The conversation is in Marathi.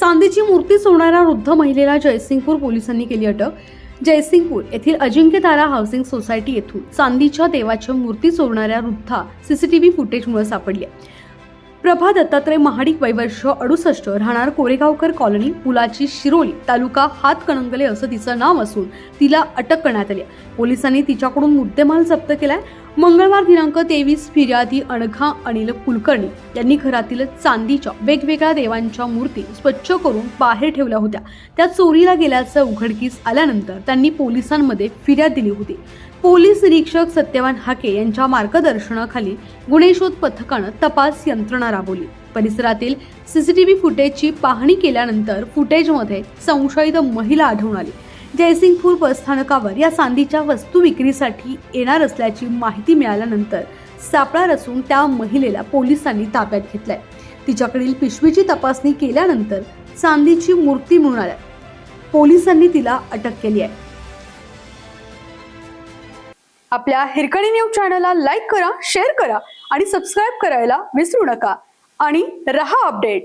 चांदीची मूर्ती सोडणाऱ्या वृद्ध महिलेला जयसिंगपूर पोलिसांनी केली अटक. जयसिंगपूर येथील अजिंक्य तारा हाऊसिंग सोसायटी येथून चांदीच्या देवाच्या मूर्ती चोरणाऱ्या वृद्धा सीसीटीव्ही फुटेजमुळे सापडली प्रभा दत्तात्रय महाडिक वैवर्ष अडुसष्ट राहणार कोरेगावकर कॉलनी पुलाची शिरोली तालुका हातकणंगले असं तिचं नाव असून तिला अटक करण्यात आली पोलिसांनी तिच्याकडून मुद्देमाल जप्त केलाय मंगळवार दिनांक तेवीस फिर्यादी अणघा अनिल कुलकर्णी यांनी घरातील चांदीच्या वेगवेगळ्या देवांच्या मूर्ती स्वच्छ करून बाहेर ठेवल्या होत्या. त्या चोरीला गेल्याचं उघडकीस आल्यानंतर त्यांनी पोलिसांमध्ये फिर्याद दिली होती. पोलीस निरीक्षक सत्यवान हाके यांच्या मार्गदर्शनाखाली गुन्हेशोध पथकानं तपास यंत्रणा राबवली. परिसरातील सीसीटीव्ही फुटेजची पाहणी केल्यानंतर फुटेजमध्ये संशयित महिला आढळून आली. जयसिंगपूर बसस्थानकावर या चांदीच्या वस्तू विक्रीसाठी येणार असल्याची माहिती मिळाल्यानंतर सापळा रचून त्या महिलेला पोलिसांनी ताब्यात घेतलाय. तिच्याकडील पिशवीची तपासणी केल्यानंतर चांदीची मूर्ती मिळून आल्या. पोलिसांनी तिला अटक केली आहे. आपल्या हिरकणी न्यूज चॅनलला लाईक करा शेअर करा आणि सबस्क्राईब करायला विसरू नका. आणि रहा अपडेट.